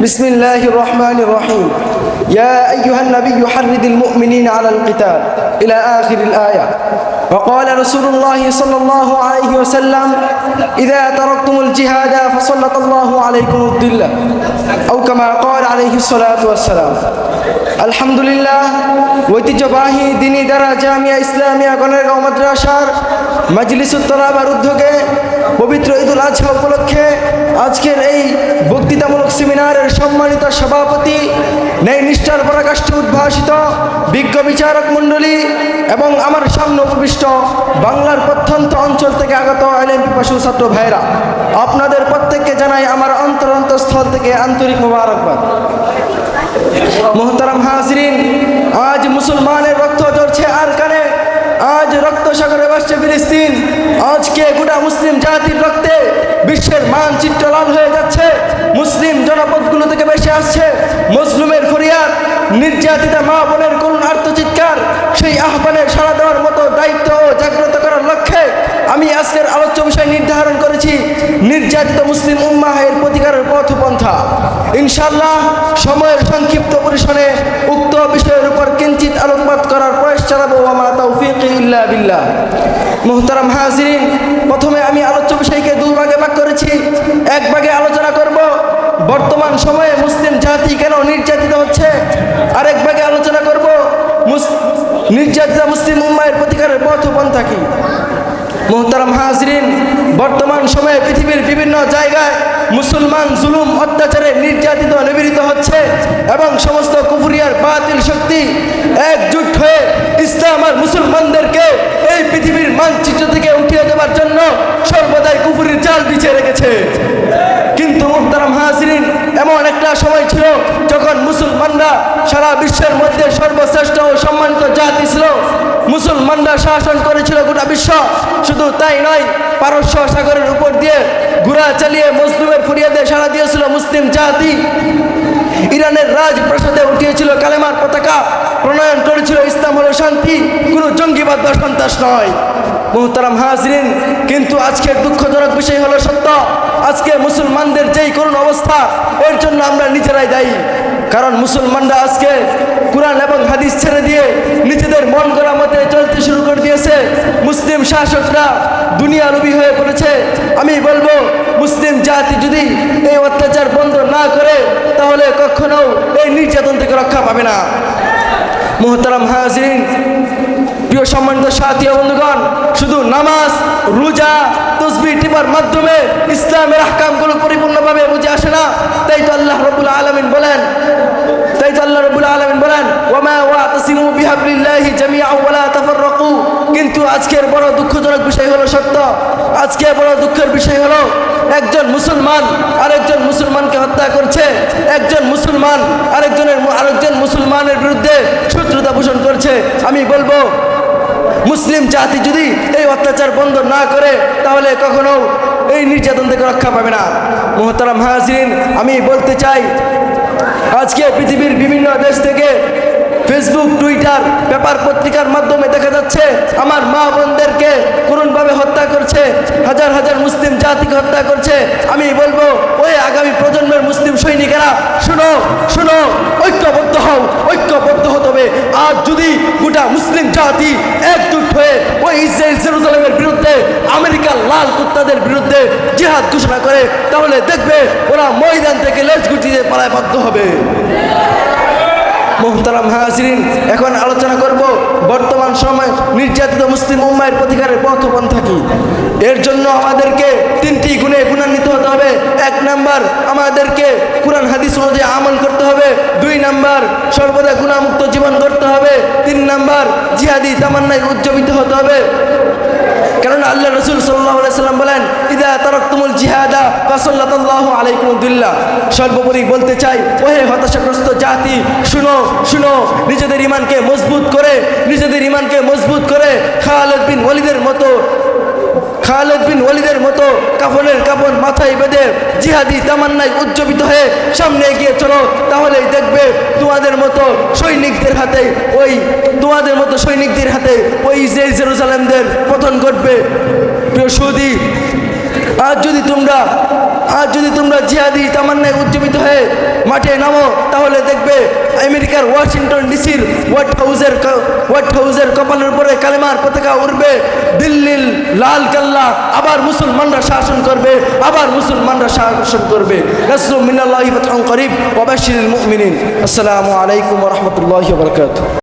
بسم الله الرحمن الرحيم. يا أيها النبي حرد المؤمنين على القتال إلى آخر الآية. وقال رسول الله صلى الله عليه وسلم إذا تركتم الجهاد فسلط الله عليكم الذلة أو كما قال عليه الصلاة والسلام আলহামদুলিল্লাহ ঐতিহ্যবাহী দিনী দ্বারা জামিয়া ইসলামিয়া গণেরগাঁও মাদ্রাসার মাজলিসুত্তলাবার উদ্যোগে পবিত্র ঈদুল আজহা উপলক্ষে আজকের এই বক্তৃতামূলক সেমিনারের সম্মানিত সভাপতি ন্যায় নিষ্ঠার পরাকাষ্ঠে উদ্ভাসিত বিজ্ঞ বিচারক মণ্ডলী এবং আমার সামনে উপবিষ্ট বাংলার প্রত্যন্ত অঞ্চল থেকে আগত আইলেম পিপাসু ছাত্র ভাইরা আপনাদের প্রত্যেককে জানাই আমার অন্তর অন্তঃস্থল থেকে আন্তরিক মোবারকবাদ। মোহতারাম হাজরিন, আজ মুসলমানের রক্ত ঝরছে আর কানে, আজ রক্ত সাগরে ভাসছে ফিলিস্তিন, আজকে গোটা মুসলিম জাতির রক্তে বিশ্বের মানচিত্র লাল হয়ে যাচ্ছে, মুসলিম জনপদগুলো থেকে বেশি আসছে মুসলিমের ফরিয়াদ, নির্যাতিতা মা বোনের করুণ আর্তচিৎকার সেই আহ্বানের সাড়া দেওয়ার মতো দায়িত্ব ও জাগ্রত করার লক্ষ্যে আমি আজকের আলোচ্য বিষয় নির্ধারণ করেছি, নির্যাতিত মুসলিম উম্মাহের প্রতিকারের পথপন্থা। ইনশাল্লাহ সময়ের সংক্ষিপ্ত পরিসরে উক্ত বিষয়ের উপর কিঞ্চিত আলোকপাত করার প্রয়াস চালাবো আমা তৌফিক ইল্লা বিল্লাহ। মোহতারাম হাজিরিন, প্রথমে আমি আলোচ্য বিষয়কে দু ভাগে ভাগ করেছি, এক ভাগে আলোচনা করব বর্তমান সময়ে মুসলিম জাতি কেন নির্যাতিত হচ্ছে? আরেক ভাগে আলোচনা করব নির্যাতিত মুসলিম উম্মায়ের প্রতিকারের পথপন্থা কি? মোহতারাম হাজরিন, বর্তমান সময়ে পৃথিবীর বিভিন্ন জায়গায় মুসলমান জুলুম, অত্যাচারে নির্যাতিত, নিপীড়িত হচ্ছে এবং সমস্ত কুফুরিয়ার বাতিল শক্তি একজুট হয়ে ইসলাম আর মুসলমানদেরকে এই পৃথিবীর মানচিত্র থেকে উঠিয়ে দেওয়ার জন্য সর্বদাই কুফুরির জাল বিছিয়ে রেখেছে। হাজরিন এমন একটা সময় ছিল যখন মুসলমানরা সারা বিশ্বের মধ্যে সর্বশ্রেষ্ঠ ও সম্মানিত জাতি ছিল। মুসলমানরা শাসন করেছিল গোটা বিশ্ব। শুধু তাই নয়, পারস্য সাগরের উপর দিয়ে ঘোড়া চালিয়ে মুসলিমের ফরিয়াদে সাড়া দিয়েছিল মুসলিম জাতি। ইরানের রাজপ্রাসাদে উঠিয়েছিল কালেমার পতাকা, প্রণয়ন করেছিল ইসলাম হলো শান্তি, কোনো জঙ্গিবাদ বা সন্ত্রাস নয়। মোহতারাম হাজরিন, কিন্তু আজকের দুঃখজনক বিষয় হলো সত্য। আজকে মুসলমানদের যেই করুণ অবস্থা এর জন্য আমরা নিজেরাই দায়ী। কারণ মুসলমানরা আজকে কোরআন এবং হাদিস ছেড়ে দিয়ে নিজেদের মন করা মতে চলতে শুরু করে দিয়েছে। মুসলিম শাসকরা দুনিয়া রবি হয়ে পড়েছে। আমি বলব, মুসলিম জাতি যদি এই অত্যাচার বন্ধ না করে, তাহলে কখনো এই নির্যাতন থেকে রক্ষা পাবে না। মোহতারাম হাজরিন প্রিয় সম্মানিত সাথী বন্ধুগণ, শুধু নামাজ, রোজা তসবি টিপার মাধ্যমে ইসলামের আহকামগুলো পরিপূর্ণভাবে বুঝে আসে না। তাই তো আল্লাহ রবুল আলমিন বলেন, তাই তো আল্লাহ রবুল আলমিন বলেন ওমা ওয়া তাসিমু বিহাবলিল্লাহি জামিআ ওয়ালা তাফাররাকু। কিন্তু আজকের বড় দুঃখজনক বিষয় হলো সত্য। আজকে বড় দুঃখের বিষয় হলো, একজন মুসলমান আরেকজন মুসলমানকে হত্যা করছে। একজন মুসলমান আরেকজনের, আরেকজন মুসলমানের বিরুদ্ধে শত্রুতা পোষণ করছে। আমি বলব মুসলিম জাতি যদি এই অত্যাচার বন্ধ না করে, তাহলে কখনো এই নির্যাতন থেকে রক্ষা পাবে না। মোহতারাম হাজিন আমি বলতে চাই, আজকে পৃথিবীর বিভিন্ন দেশ থেকে ফেসবুক টুইটার পেপার পত্রিকার মাধ্যমে দেখা যাচ্ছে, আমার মা বোনদেরকে করুণভাবে হত্যা করছে, হাজার হাজার মুসলিম জাতিকে হত্যা করছে। আমি বলব, ওই আগামী প্রজন্মের মুসলিম সৈনিকেরা, শুনো শুনো, ঐক্যবদ্ধ হও, ঐক্যবদ্ধ হতে হবে। আর যদি গোটা মুসলিম জাতি একজুট হয়ে ওই ইসরায়েল জেরুজালেমের বিরুদ্ধে, আমেরিকার লাল কুত্তাদের বিরুদ্ধে জিহাদ ঘোষণা করে, তাহলে দেখবে ওরা ময়দান থেকে লেজ গুটিয়ে পালায় বাধ্য হবে। মোহতারাম হাজরিন, এখন আলোচনা করব বর্তমান সময় নির্যাতিত মুসলিম উম্মায়ের প্রতিকারের পথপন্থা থাকি এর জন্য আমাদেরকে তিনটি গুণে গুণান্বিত হতে হবে। এক নাম্বার, আমাদেরকে কোরআন হাদিস অনুযায়ী আমল করতে হবে। দুই নাম্বার, সর্বদা গুণামুক্ত জীবন করতে হবে। নাম্বার জিহাদি তামান্নায় উজ্জীবিত হতে হবে। কেননা আল্লাহ রসুল সাল্লাহ সাল্লাম বলেন, ইদা তারকতুমুল জিহাদা ফাসাল্লাতাল্লাহু আলাইকুমুদ্দিল্লাহ সর্বোপরি বলতে চাই, ওহে হতাশাগ্রস্ত জাতি, শুনো শুনো, নিজেদের ইমানকে মজবুত করে, নিজেদের ইমানকে মজবুত করে খালেদ বিন ওয়ালিদের মতো, খালেদ বিন ওয়ালিদের মতো কাফনের কাপড় মাথায় বেঁধে জিহাদি তামান্নায় উজ্জীবিত হয়ে সামনে এগিয়ে চলো, তাহলেই দেখবে তোমাদের মতো সৈনিকদের হাতে ওই তোমাদের মতো সৈনিকদের হাতে ওই ইসরায়েল জেরুজালেমদের পতন ঘটবে। প্রিয় সৌদি, আজ যদি তোমরা, আজ যদি তোমরা জিহাদি তামান্নায় উজ্জীবিত হয়ে মাঠে নামো, তাহলে দেখবে আমেরিকার ওয়াশিংটন ডিসির হোয়াইট হাউসের হোয়াইট হাউসের কপালের উপরে কালেমার পতাকা উঠবে দিল্লির লাল কেল্লা আবার মুসলমানরা শাসন করবে, আবার মুসলমানরা শাসন করবে। মিনাল্লাহি করিব মুমিনিন। আসসালামু আলাইকুম রাহমাতুল্লাহি ওয়া বারাকাতুহু।